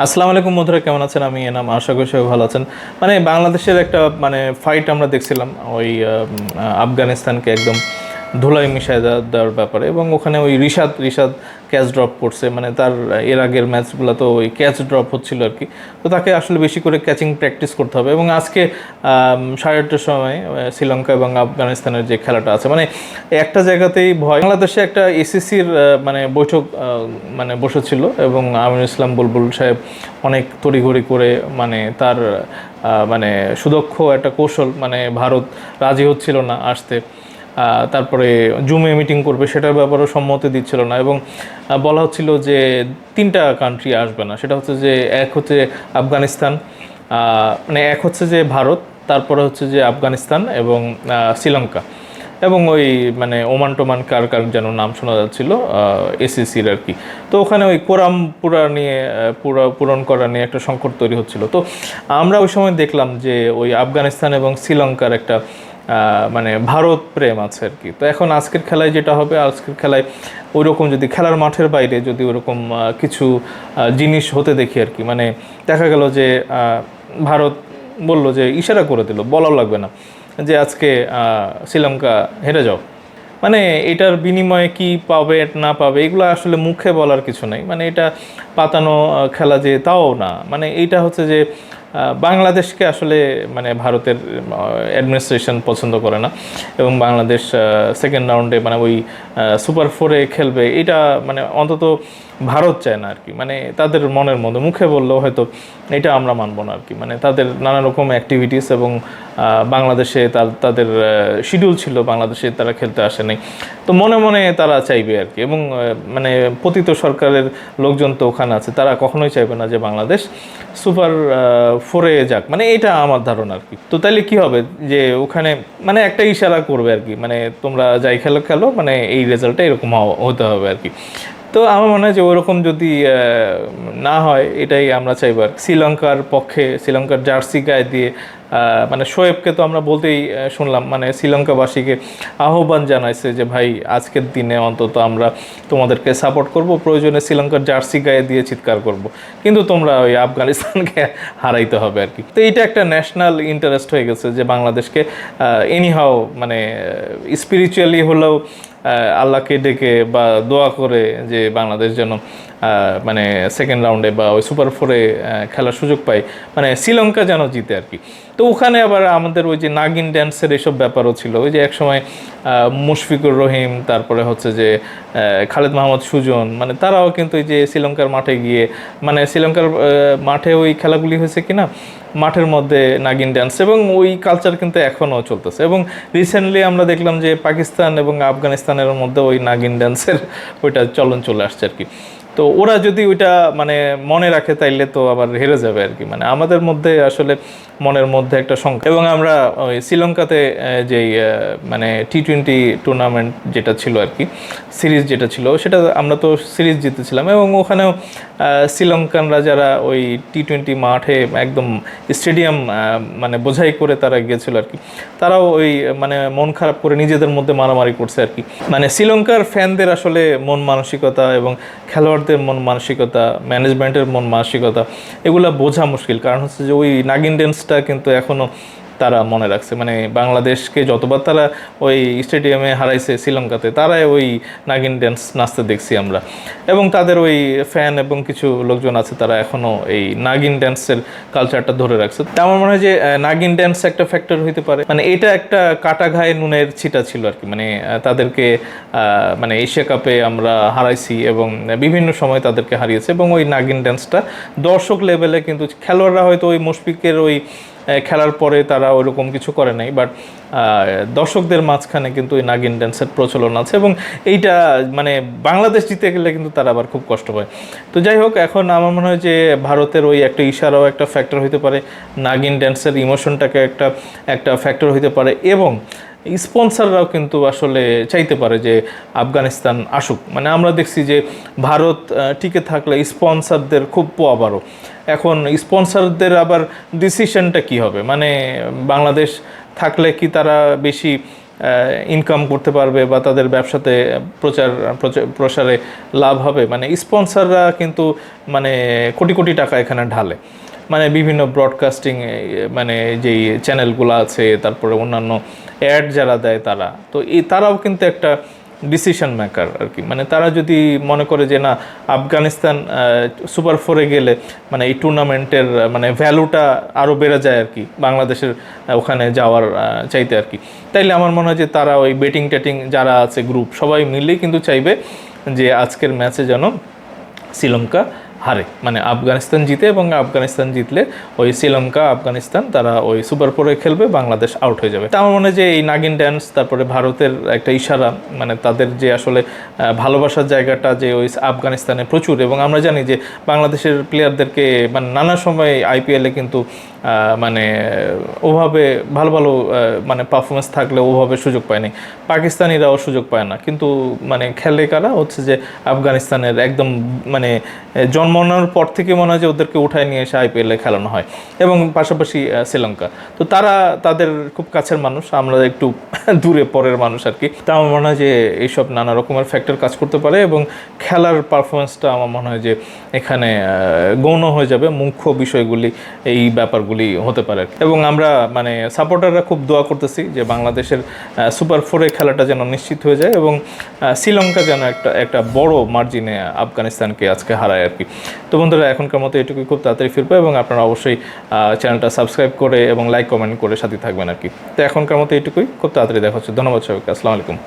আসসালামু আলাইকুম বন্ধুরা, কেমন আছেন? আমি এনাম, আশা করি সবাই ভালো আছেন। মানে বাংলাদেশের একটা মানে ফাইট আমরা দেখছিলাম, ওই আফগানিস্তানকে একদম ধুলাই মিশায় দেওয়া- দেওয়ার ব্যাপারে এবং ওখানে ওই রিশাদ রিশাদ ক্যাচ ড্রপ করছে মানে তার, এর আগের ম্যাচগুলো তো ওই ক্যাচ ড্রপ হচ্ছিল আর কি। তো তাকে আসলে বেশি করে ক্যাচিং প্র্যাকটিস করতে হবে এবং আজকে সাড়ে আটটার সময় শ্রীলঙ্কা এবং আফগানিস্তানের যে খেলাটা আছে মানে একটা জায়গাতেই ভয়। বাংলাদেশে একটা এসিসির মানে বৈঠক মানে বসেছিল এবং আমিনুল ইসলাম বুলবুল সাহেব অনেক তড়িঘড়ি করে মানে তার মানে সুদক্ষ একটা কৌশল মানে ভারত রাজি হচ্ছিল না আসতে। তারপরে জুমে মিটিং করবে, সেটার ব্যাপারেও সম্মতি দিচ্ছিল না এবং বলা হচ্ছিল যে তিনটা কান্ট্রি আসবে না। সেটা হচ্ছে যে এক হচ্ছে আফগানিস্তান মানে এক হচ্ছে যে ভারত, তারপরে হচ্ছে যে আফগানিস্তান এবং শ্রীলঙ্কা। এবং ওই মানে ওমান টোমান কার কার যেন নাম শোনা যাচ্ছিল এসিসির আর কি। তো ওখানে ওই কোরাম পুরা নিয়ে পুরা পূরণ করা নিয়ে একটা সংকট তৈরি হচ্ছিল। তো আমরা ওই সময় দেখলাম যে ওই আফগানিস্তান এবং শ্রীলঙ্কার একটা মানে ভারত প্রেম আছে আর কি। তো এখন আজকের খেলায় যেটা হবে, আজকের খেলায় ওই রকম যদি খেলার মাঠের বাইরে যদি ওরকম কিছু জিনিস হতে দেখি আর কি। মানে দেখা গেল যে ভারত বলল যে, ইশারা করে দিল, বলাও লাগবে না, যে আজকে শ্রীলঙ্কা হেরে যাও। মানে এটার বিনিময়ে কি পাবে, না পাবে, এগুলো আসলে মুখে বলার কিছু নাই। মানে এটা পাতানো খেলা যে, তাও না। মানে এইটা হচ্ছে যে বাংলাদেশকে আসলে মানে ভারতের অ্যাডমিনিস্ট্রেশন পছন্দ করে না। এবং বাংলাদেশ সেকেন্ড রাউন্ডে মানে ওই সুপার ফোরে খেলবে, এটা মানে অন্তত ভারত চায় না আর কি মানে তাদের মনের মধ্যে, মুখে বললেও হয়তো এটা আমরা মানবো না আর কি মানে তাদের নানা রকম অ্যাক্টিভিটিস এবং বাংলাদেশে তাদের শিডিউল ছিল, বাংলাদেশে তারা খেলতে আসে নাই। তো মনে মনে তারা চাইবে আর কি এবং মানে পতিত সরকারের লোকজন তো ওখানে আছে, তারা কখনোই চাইবে না যে বাংলাদেশ সুপার ফোরে যাক মানে এটা আমার ধারণা আর কি। তো তাইলে কি হবে যে ওখানে মানে একটা ইশারা করবে আর কি মানে তোমরা যাই খেলো খেলো মানে এই রেজাল্টটা এরকম হতে হবে আর কি। তো আমার মনে হয় যে ওরকম যদি না হয়, এটাই আমরা চাইব আর শ্রীলঙ্কার পক্ষে, শ্রীলঙ্কার জার্সি গায়ে দিয়ে মানে শোয়েবকে তো আমরা বলতেই শুনলাম মানে শ্রীলঙ্কাবাসীকে আহ্বান জানাইছে যে, ভাই, আজকের দিনে অন্তত আমরা তোমাদেরকে সাপোর্ট করব, প্রয়োজনে শ্রীলঙ্কার জার্সি গায়ে দিয়ে চিৎকার করব। কিন্তু তোমরা ওই আফগানিস্তানকে হারাইতে হবে আর কি। তো এইটা একটা ন্যাশনাল ইন্টারেস্ট হয়ে গেছে যে, বাংলাদেশকে এনিহাও মানে স্পিরিচুয়ালি হলেও আল্লাহকে ডেকে বা দোয়া করে যে বাংলাদেশ যেন মানে সেকেন্ড রাউন্ডে বা ওই সুপার ফোরে খেলার সুযোগ পায়। মানে শ্রীলঙ্কা যেন জিতে আর কি। তো ওখানে আবার আমাদের ওই যে নাগিন ড্যান্সের এসব ব্যাপারও ছিল। ওই যে একসময় মুশফিকুর রহিম, তারপরে হচ্ছে যে খালেদ মাহমুদ সুজন মানে তারাও কিন্তু এই যে শ্রীলঙ্কার মাঠে গিয়ে মানে শ্রীলঙ্কার মাঠে ওই খেলাগুলি হয়েছে কিনা মাঠের মধ্যে নাগিন ড্যান্স এবং ওই কালচার কিন্তু এখনও চলতেছে। এবং রিসেন্টলি আমরা দেখলাম যে পাকিস্তান এবং আফগানিস্তানের মধ্যে ওই নাগিন ড্যান্সের ওইটা চলন চলে আসছে আর কি। তো ওরা যদি ওইটা মানে মনে রাখে তাইলে তো আবার হেরে যাবে আর কি। মানে আমাদের মধ্যে আসলে মনের মধ্যে একটা সংখ্যা এবং আমরা ওই শ্রীলঙ্কাতে যেই মানে টি টোয়েন্টি টুর্নামেন্ট যেটা ছিল আর কি সিরিজ যেটা ছিল, সেটা আমরা তো সিরিজ জিতেছিলাম এবং ওখানেও শ্রীলঙ্কানরা যারা ওই টি টোয়েন্টি মাঠে একদম স্টেডিয়াম মানে বোঝাই করে তারা গিয়েছিল আর কি তারাও ওই মানে মন খারাপ করে নিজেদের মধ্যে মারামারি করছে আর কি মানে শ্রীলঙ্কার ফ্যানদের আসলে মন মানসিকতা এবং খেলোয়াড়দের মন মানসিকতা ম্যানেজমেন্টের মন মানসিকতা, এগুলো বোঝা মুশকিল। কারণ হচ্ছে যে ওই নাগিন ড্যান্সটা কিন্তু এখনও তারা মনে রাখছে। মানে বাংলাদেশকে যতবার তারা ওই স্টেডিয়ামে হারাইছে শ্রীলঙ্কাতে, তারাই ওই নাগিন ড্যান্স নাচতে দেখছি আমরা। এবং তাদের ওই ফ্যান এবং কিছু লোকজন আছে, তারা এখনও এই নাগিন ড্যান্সের কালচারটা ধরে রাখছে। তা আমার মনে হয় যে নাগিন ড্যান্স একটা ফ্যাক্টর হইতে পারে। মানে এটা একটা কাটা ঘায়ে নুনের ছিটা ছিল আর কি মানে তাদেরকে মানে এশিয়া কাপে আমরা হারাইছি এবং বিভিন্ন সময় তাদেরকে হারিয়েছে। এবং ওই নাগিন ড্যান্সটা দর্শক লেভেলে কিন্তু খেলোয়াড়রা হয়তো ওই মুশফিকের ওই খেলার পরে তারা ওরকম কিছু করে নাই বাট দর্শকদের মাঝখানে কিন্তু ওই নাগিন ড্যান্সের প্রচলন আছে এবং এইটা মানে বাংলাদেশ জিতে গেলে কিন্তু তারা আবার খুব কষ্ট পায়। তো যাই হোক, এখন আমার মনে হয় যে ভারতের ওই একটা ইশারাও একটা ফ্যাক্টর হইতে পারে, নাগিন ড্যান্সের ইমোশনটাকে একটা একটা ফ্যাক্টর হইতে পারে এবং স্পন্সাররাও কিন্তু আসলে চাইতে পারে যে আফগানিস্তান আসুক। মানে আমরা দেখছি যে ভারত টিকে থাকলে স্পন্সারদের খুব পোয়াবারও এখন স্পন্সারদের আবার ডিসিশনটা কি হবে? মানে বাংলাদেশ থাকলে কি তারা বেশি ইনকাম করতে পারবে বা তাদের ব্যবসাতে প্রচার প্রসারে লাভ হবে? মানে স্পন্সররা কিন্তু মানে কোটি কোটি টাকা এখানে ঢালে। মানে বিভিন্ন ব্রডকাস্টিং মানে যেই চ্যানেলগুলো আছে, তারপরে অন্যান্য অ্যাড যারা দেয় তারা। তো এই তারাও কিন্তু একটা ডিসিশন মেকার আর কি। মানে তারা যদি মনে করে যে না, আফগানিস্তান সুপার ফোরে গেলে মানে এই টুর্নামেন্টের মানে ভ্যালুটা আরও বেড়ে যায় আর কি, বাংলাদেশের ওখানে যাওয়ার চাইতে আর কি। তাইলে আমার মনে হয় যে তারা ওই বেটিং টেটিং যারা আছে গ্রুপ সবাই মিলেই কিন্তু চাইবে যে আজকের ম্যাচে যেন শ্রীলঙ্কা হারে। মানে আফগানিস্তান জিতে এবং আফগানিস্তান জিতলে ওই শ্রীলঙ্কা আফগানিস্তান তারা ওই সুপার ফোরে খেলবে বাংলাদেশ আউট হয়ে যাবে। তা আমার মনে যে এই নাগিন ড্যান্স তারপরে ভারতের একটা ইশারা মানে তাদের যে আসলে ভালোবাসার জায়গাটা যে ওই আফগানিস্তানে প্রচুর এবং আমরা জানি যে বাংলাদেশের প্লেয়ারদেরকে মানে নানা সময় আইপিএলে কিন্তু মানে ওভাবে ভালো ভালো মানে পারফরমেন্স থাকলে ওভাবে সুযোগ পায়নি। পাকিস্তানিরাও সুযোগ পায় না। কিন্তু মানে খেলে কারা? হচ্ছে যে আফগানিস্তানের একদম মানে আহ, জন্মানোর পর থেকে মনে হয় যে ওদেরকে উঠায় নিয়ে এসে আইপিএলে খেলানো হয় এবং পাশাপাশি শ্রীলঙ্কা। তো তারা তাদের খুব কাছের মানুষ, আমরা একটু দূরে পরের মানুষ আর কি। তা আমার মনে হয় যে এইসব নানা রকমের ফ্যাক্টর কাজ করতে পারে এবং খেলার পারফরমেন্সটা আমার মনে হয় যে এখানে গৌণ হয়ে যাবে। মুখ্য বিষয়গুলি, এই ব্যাপারগুলি হতে পারে। এবং আমরা মানে সাপোর্টাররা খুব দোয়া করতেছি যে বাংলাদেশের সুপার ফোরে খেলাটা যেন নিশ্চিত হয়ে যায় এবং শ্রীলঙ্কা যেন একটা একটা বড় মার্জিনে আফগানিস্তানকে আজকে হারায় আর কি। তো বন্ধুরা, এখনকার মতো এটুকুই খুব তাড়াতাড়ি ফিরবো এবং আপনারা অবশ্যই চ্যানেলটা সাবস্ক্রাইব করে এবং লাইক, কমেন্ট করে সাথে থাকবেন আর কি। তো এখনকার মতো এটুকুই, খুব তাড়াতাড়ি দেখা হচ্ছে। ধন্যবাদ সবাইকে, আসসালামু আলাইকুম।